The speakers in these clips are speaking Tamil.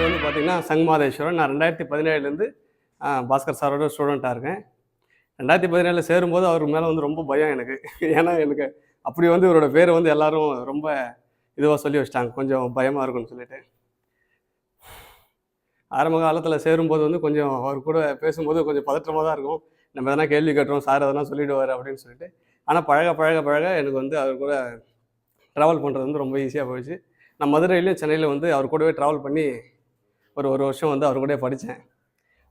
பேர் வந்து பார்த்திங்கன்னா சங்மாதேஸ்வரன். நான் ரெண்டாயிரத்தி பதினேழுலேருந்து பாஸ்கர் சாரோட ஸ்டூடெண்ட்டாக இருக்கேன். ரெண்டாயிரத்தி பதினேழில் சேரும்போது அவர் மேலே வந்து ரொம்ப பயம் எனக்கு. ஏன்னா எனக்கு அப்படி வந்து இவரோட பேர் வந்து எல்லோரும் ரொம்ப இதுவாக சொல்லி வச்சிட்டாங்க. கொஞ்சம் பயமாக இருக்கும்னு சொல்லிட்டு. ஆரம்ப காலத்தில் சேரும்போது வந்து கொஞ்சம் அவர் கூட பேசும்போது கொஞ்சம் பதற்றமாக தான் இருக்கும். நம்ம எதனா கேள்வி கேட்டுறோம் சார் எதனா சொல்லிவிடுவார் அப்படின்னு சொல்லிட்டு. ஆனால் பழக பழக பழக எனக்கு வந்து அவர் கூட ட்ராவல் பண்ணுறது வந்து ரொம்ப ஈஸியாக போயிடுச்சு. நான் மதுரையிலையும் சென்னையில் வந்து அவர் கூடவே ட்ராவல் பண்ணி ஒரு ஒரு வருஷம் வந்து அவர் கூட படித்தேன்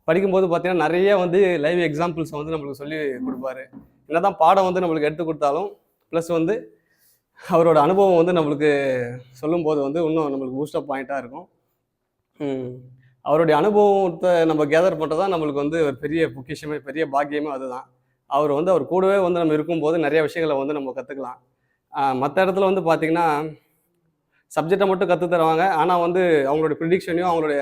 படிக்கும்போது பார்த்தீங்கன்னா நிறைய வந்து லைவ் எக்ஸாம்பிள்ஸ் வந்து நம்மளுக்கு சொல்லி கொடுப்பாரு. என்னதான் பாடம் வந்து நம்மளுக்கு எடுத்து கொடுத்தாலும் ப்ளஸ் வந்து அவரோட அனுபவம் வந்து நம்மளுக்கு சொல்லும்போது வந்து இன்னும் நம்மளுக்கு பூஸ்டப் பாயிண்ட்டாக இருக்கும். அவருடைய அனுபவத்தை நம்ம கேதர் பண்ணுறது தான் நம்மளுக்கு வந்து ஒரு பெரிய பொக்கிஷமே பெரிய பாக்கியமே அதுதான். அவர் வந்து அவர் கூடவே வந்து நம்ம இருக்கும்போது நிறைய விஷயங்களை வந்து நம்ம கற்றுக்கலாம் மற்ற இடத்துல வந்து பார்த்திங்கன்னா சப்ஜெக்டை மட்டும் கற்று தருவாங்க. ஆனால் வந்து அவங்களுடைய ப்ரிடிக்ஷனையும் அவங்களுடைய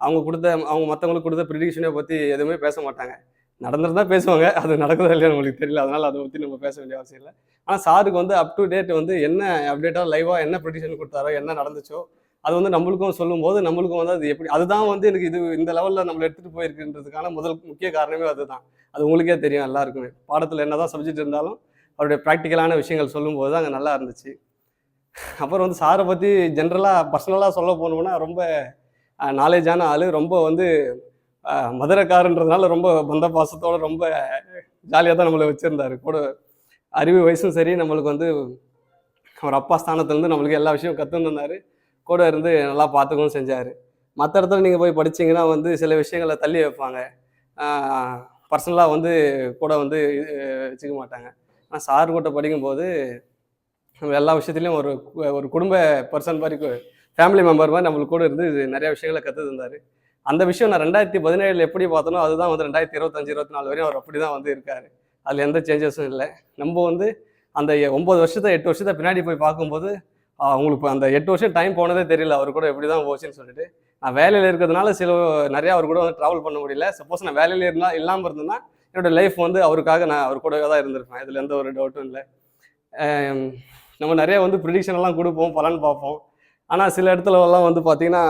அவங்க கொடுத்த அவங்க மற்றவங்களுக்கு கொடுத்த ப்ரிடிக்ஷனையும் பற்றி எதுவுமே பேச மாட்டாங்க. நடந்துருந்தா பேசுவாங்க. அது நடக்குதா இல்லையா நம்மளுக்கு தெரியல. அதனால் அதை பற்றி நம்ம பேச வேண்டிய அவசியம் இல்லை. ஆனால் சாருக்கு வந்து அப் டு டேட் வந்து என்ன அப்டேட்டாக லைவாக என்ன ப்ரிடிக்ஷன் கொடுத்தாரோ என்ன நடந்துச்சோ அது வந்து நம்மளுக்கும் சொல்லும்போது நம்மளுக்கும் வந்து அது எப்படி அதுதான் வந்து எனக்கு இது இந்த லெவலில் நம்மளை எடுத்துகிட்டு போயிருக்குன்றதுக்கான முதல் முக்கிய காரணமே அதுதான். அது உங்களுக்கே தெரியும் எல்லாருக்குமே. பாடத்தில் என்ன தான் சப்ஜெக்ட் இருந்தாலும் அவருடைய ப்ராக்டிக்கலான விஷயங்கள் சொல்லும்போது தான் அங்கே நல்லா இருந்துச்சு. அப்புறம் வந்து சாரை பற்றி ஜென்ரலாக பர்சனலாக சொல்ல போனோம்னா ரொம்ப நாலேஜான ஆள் ரொம்ப வந்து மதுரைக்காரன்றதுனால ரொம்ப பந்த பாசத்தோட ரொம்ப ஜாலியாக தான் நம்மளை வச்சுருந்தாரு. கூட அறிவு வயசும் சரி நம்மளுக்கு வந்து அவர் அப்பா ஸ்தானத்துலேருந்து நம்மளுக்கு எல்லா விஷயமும் கற்றுன்னு கூட இருந்து நல்லா பார்த்துக்கவும் செஞ்சார். மற்ற இடத்துல நீங்கள் போய் படிச்சீங்கன்னா வந்து சில விஷயங்களை தள்ளி வைப்பாங்க. பர்சனலாக வந்து கூட வந்து வச்சுக்க மாட்டாங்க. ஆனால் சார் கூட படிக்கும்போது நம்ம எல்லா விஷயத்துலையும் ஒரு ஒரு குடும்ப பர்சன் மாதிரி ஃபேமிலி மெம்பர் மாதிரி நம்மளுக்கு கூட இருந்து நிறைய விஷயங்களை கற்று தந்தார். அந்த விஷயம் நான் ரெண்டாயிரத்தி பதினேழில் எப்படி பார்த்தனோ அதுதான் வந்து ரெண்டாயிரத்தி இருபத்தஞ்சு இருபத்தி நாலு வரையும் அவர் அப்படி தான் வந்து இருக்கார். அதில் எந்த சேஞ்சஸும் இல்லை. நம்ம வந்து அந்த ஒம்பது வருஷத்தை எட்டு வருஷத்தை பின்னாடி போய் பார்க்கும்போது அவங்களுக்கு அந்த எட்டு வருஷம் டைம் போனதே தெரியல. அவர் கூட எப்படி தான் போச்சுன்னு சொல்லிட்டு. நான் வேலையில் இருக்கிறதுனால சில நிறையா அவர் கூட வந்து ட்ராவல் பண்ண முடியல. சப்போஸ் நான் வேலையில் இருந்தால் இல்லாமல் இருந்தேன்னா என்னோடய லைஃப் வந்து அவருக்காக நான் அவர் கூடவே தான் இருந்திருப்பேன். இதில் எந்த ஒரு டவுட்டும் இல்லை. நம்ம நிறைய வந்து ப்ரிடிக்ஷன் எல்லாம் கொடுப்போம் பலன் பார்ப்போம். ஆனால் சில இடத்துல எல்லாம் வந்து பார்த்தீங்கன்னா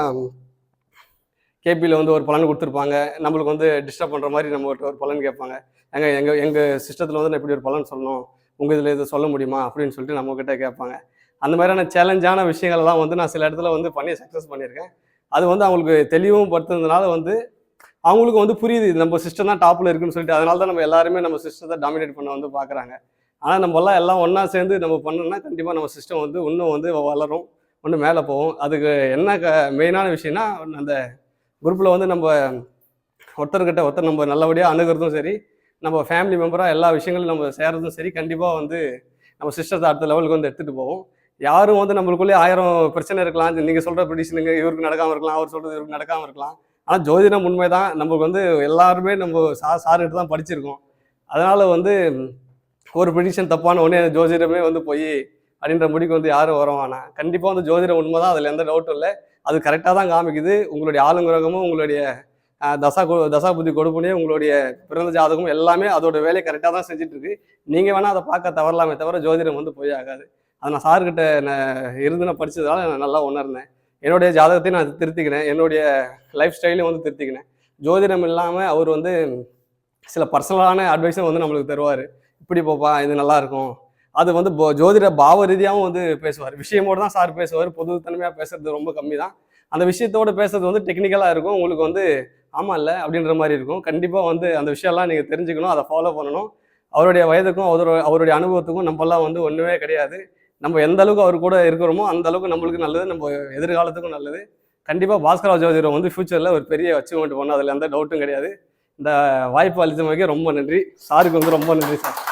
கேபியில் வந்து ஒரு பலன் கொடுத்துருப்பாங்க. நம்மளுக்கு வந்து டிஸ்டர்ப் பண்ணுற மாதிரி நம்ம ஒரு பலன் கேட்பாங்க. எங்கள் எங்கள் எங்கள் சிஸ்டத்தில் வந்து நான் இப்படி ஒரு பலன் சொல்லணும். உங்கள் இதில் இதை சொல்ல முடியுமா? அப்படின்னு சொல்லிட்டு நம்மக்கிட்ட கேட்பாங்க. அந்த மாதிரியான சேலஞ்சான விஷயங்கள்லாம் வந்து நான் சில இடத்துல வந்து பண்ணி சக்ஸஸ் பண்ணியிருக்கேன். அது வந்து அவங்களுக்கு தெளிவும் படுத்துனதுனால வந்து அவங்களுக்கு வந்து புரியுது நம்ம சிஸ்டம் தான் டாப்பில் இருக்குன்னு சொல்லிட்டு அதனால தான் நம்ம எல்லாருமே நம்ம சிஸ்டத்தை டாமினேட் பண்ண வந்து பார்க்குறாங்க ஆனால் நம்ம எல்லாம் ஒன்றா சேர்ந்து நம்ம பண்ணோம்னா கண்டிப்பாக நம்ம சிஸ்டம் வந்து இன்னும் வந்து வளரும் ஒன்று மேலே போகும். அதுக்கு என்ன க மெயினான விஷயம்னா அந்த குரூப்பில் வந்து நம்ம ஒருத்தர்கிட்ட ஒருத்தர் நம்ம நல்லபடியாக அணுகிறதும் சரி நம்ம ஃபேமிலி மெம்பராக எல்லா விஷயங்களும் நம்ம சேர்றதும் சரி கண்டிப்பாக வந்து நம்ம சிஸ்டத்தை அடுத்த லெவலுக்கு வந்து எடுத்துகிட்டு போவோம் யாரும் வந்து நம்மளுக்குள்ளே ஆயிரம் பிரச்சனை இருக்கலாம். நீங்கள் சொல்கிற ப்ரிடிஷனுங்க இவருக்கு நடக்காமல் இருக்கலாம் அவர் சொல்கிறது இவருக்கு நடக்காமல் இருக்கலாம். ஆனால் ஜோதிடம் உண்மை தான் நமக்கு வந்து எல்லாருமே நம்ம சா சார்கிட்ட தான் படிச்சிருக்கோம். அதனால் வந்து ஒரு ப்ரிடிஷன் தப்பான உடனே ஜோதிடமே வந்து போய் அப்படின்ற முடிவுக்கு வந்து யாரும் வரவானா கண்டிப்பாக வந்து ஜோதிடம் உண்மை தான் அதில் எந்த டவுட்டும் இல்லை. அது கரெக்டாக தான் காமிக்குது. உங்களுடைய ஆளுங்கிரகமும் உங்களுடைய தசா தசா புத்தி கொடுப்புனே உங்களுடைய பிறந்த ஜாதகம் எல்லாமே அதோட வேலையை கரெக்டாக தான் செஞ்சுட்டு இருக்கு நீங்கள் வேணால் அதை பார்க்க தவறலாமே தவிர ஜோதிடம் வந்து போய் ஆகாது. அதை நான் சார்கிட்ட நான் இருந்து நான் படித்ததால நான் நல்லா உணர்ந்தேன். என்னுடைய ஜாதகத்தையும் நான் திருத்திக்கினேன் என்னுடைய லைஃப் ஸ்டைலையும் வந்து திருத்திக்கினேன் ஜோதிடம் இல்லாமல் அவர் வந்து சில பர்சனலான அட்வைஸும் வந்து நம்மளுக்கு தருவார். இப்படி போப்பா இது நல்லா இருக்கும் அது வந்து போ- ஜோதிட பாவ ரீதியாகவும் வந்து பேசுவார். விஷயமோடு தான் சார் பேசுவார். பொது தனிமையாக பேசுறது ரொம்ப கம்மி தான் அந்த விஷயத்தோட பேசுறது வந்து டெக்னிக்கலாக இருக்கும். உங்களுக்கு வந்து ஆமாம் இல்லை அப்படின்ற மாதிரி இருக்கும். கண்டிப்பாக வந்து அந்த விஷயம்லாம் நீங்கள் தெரிஞ்சுக்கணும் அதை ஃபாலோ பண்ணணும். அவருடைய வயதுக்கும் அவரோட அவருடைய அனுபவத்துக்கும் நம்மலாம் வந்து ஒன்றுமே கிடையாது. நம்ம எந்த அளவுக்கு அவர் கூட இருக்கிறோமோ அந்த அளவுக்கு நம்மளுக்கு நல்லது நம்ம எதிர்காலத்துக்கும் நல்லது. கண்டிப்பாக பாஸ்கரா ஜோதிடம் வந்து ஃபியூச்சரில் ஒரு பெரிய அச்சீவ்மெண்ட் பண்ணும் அதில் எந்த டவுட்டும் கிடையாது. இந்த வாய்ப்பு அளித்தமைக்கு ரொம்ப நன்றி. சாருக்கு வந்து ரொம்ப நன்றி சார்.